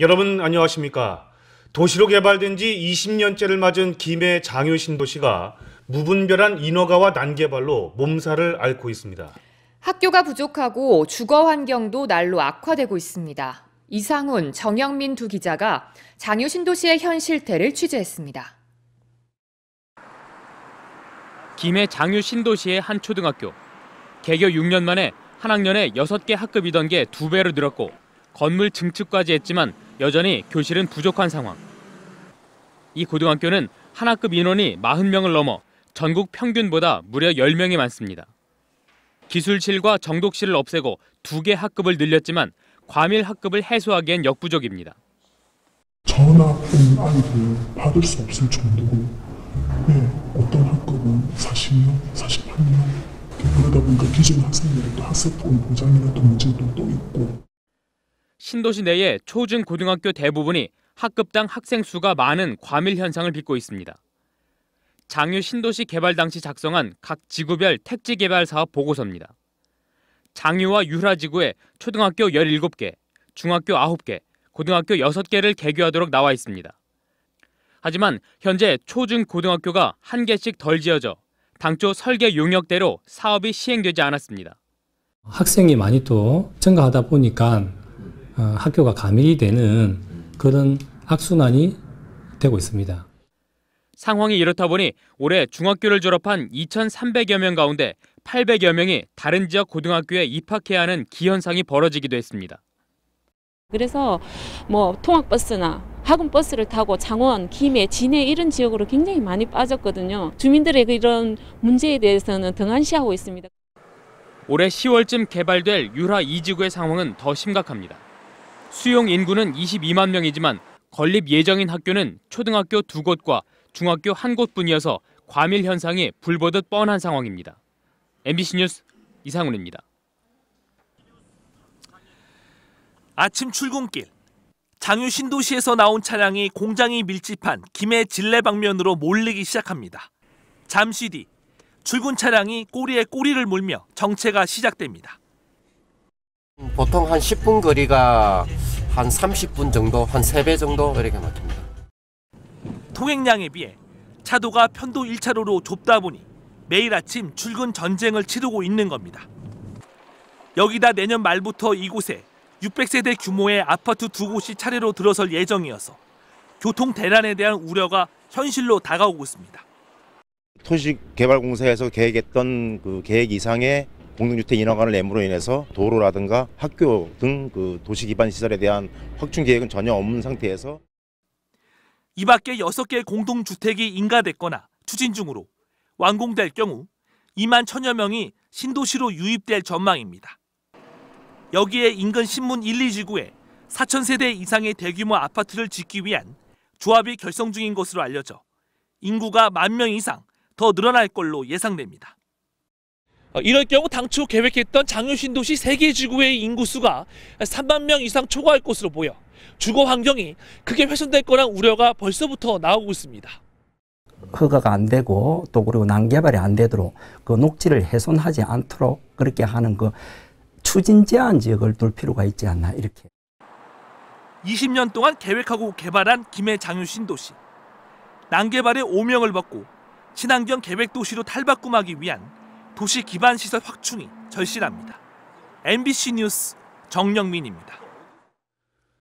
여러분 안녕하십니까? 도시로 개발된 지 20년째를 맞은 김해 장유 신도시가 무분별한 인허가와 난개발로 몸살을 앓고 있습니다. 학교가 부족하고 주거 환경도 날로 악화되고 있습니다. 이상훈, 정영민 두 기자가 장유 신도시의 현 실태를 취재했습니다. 김해 장유 신도시의 한 초등학교. 개교 6년 만에 한 학년에 6개 학급이던 게 두 배로 늘었고 건물 증축까지 했지만 여전히 교실은 부족한 상황. 이 고등학교는 한 학급 인원이 40명을 넘어 전국 평균보다 무려 10명이 많습니다. 기술실과 정독실을 없애고 두 개 학급을 늘렸지만 과밀 학급을 해소하기엔 역부족입니다. 전화 온 아이들 받을 수 없을 정도고 네, 어떤 학급은 40명, 48명 그러다 보니까 기존 학생들의 또 학습권 보장이나 또 문제도 또 있고 신도시 내의 초중 고등학교 대부분이 학급당 학생 수가 많은 과밀 현상을 빚고 있습니다. 장유 신도시 개발 당시 작성한 각 지구별 택지 개발 사업 보고서입니다. 장유와 유라 지구에 초등학교 17개, 중학교 9개, 고등학교 6개를 개교하도록 나와 있습니다. 하지만 현재 초중 고등학교가 한 개씩 덜 지어져 당초 설계 용역대로 사업이 시행되지 않았습니다. 학생이 많이 또 증가하다 보니까 어, 학교가 가밀이 되는 그런 악순환이 되고 있습니다. 상황이 이렇다 보니 올해 중학교를 졸업한 2,300여 명 가운데 800여 명이 다른 지역 고등학교에 입학해야 하는 기현상이 벌어지기도 했습니다. 그래서 뭐 통학버스나 학원 버스를 타고 창원, 김해, 진해 이런 지역으로 굉장히 많이 빠졌거든요. 주민들의 이런 문제에 대해서는 등한시하고 있습니다. 올해 10월쯤 개발될 유라 2지구의 상황은 더 심각합니다. 수용 인구는 22만 명이지만 건립 예정인 학교는 초등학교 두 곳과 중학교 한 곳뿐이어서 과밀 현상이 불보듯 뻔한 상황입니다. MBC 뉴스 이상훈입니다. 아침 출근길 장유 신도시에서 나온 차량이 공장이 밀집한 김해 진례 방면으로 몰리기 시작합니다. 잠시 뒤 출근 차량이 꼬리에 꼬리를 물며 정체가 시작됩니다. 보통 한 10분 거리가 한 30분 정도, 한 3배 정도 이렇게 막힙니다. 통행량에 비해 차도가 편도 1차로로 좁다 보니 매일 아침 출근 전쟁을 치르고 있는 겁니다. 여기다 내년 말부터 이곳에 600세대 규모의 아파트 두 곳이 차례로 들어설 예정이어서 교통 대란에 대한 우려가 현실로 다가오고 있습니다. 토시개발공사에서 계획했던 그 계획 이상의 공동주택 인허가를 내므로 인해서 도로라든가 학교 등 그 도시 기반 시설에 대한 확충 계획은 전혀 없는 상태에서 이 밖에 6개 공동주택이 인가됐거나 추진 중으로 완공될 경우 2만 천여 명이 신도시로 유입될 전망입니다. 여기에 인근 신문 1, 2지구에 4천 세대 이상의 대규모 아파트를 짓기 위한 조합이 결성 중인 것으로 알려져 인구가 만 명 이상 더 늘어날 걸로 예상됩니다. 어, 이럴 경우 당초 계획했던 장유신도시 3개 지구의 인구수가 3만 명 이상 초과할 것으로 보여 주거 환경이 크게 훼손될 거란 우려가 벌써부터 나오고 있습니다. 허가가 안 되고 또 그리고 난개발이 안 되도록 그 녹지를 훼손하지 않도록 그렇게 하는 그 추진 제한 지역을 둘 필요가 있지 않나 이렇게. 20년 동안 계획하고 개발한 김해 장유 신도시. 난개발의 오명을 받고 친환경 계획 도시로 탈바꿈하기 위한 도시 기반 시설 확충이 절실합니다. MBC 뉴스 정영민입니다.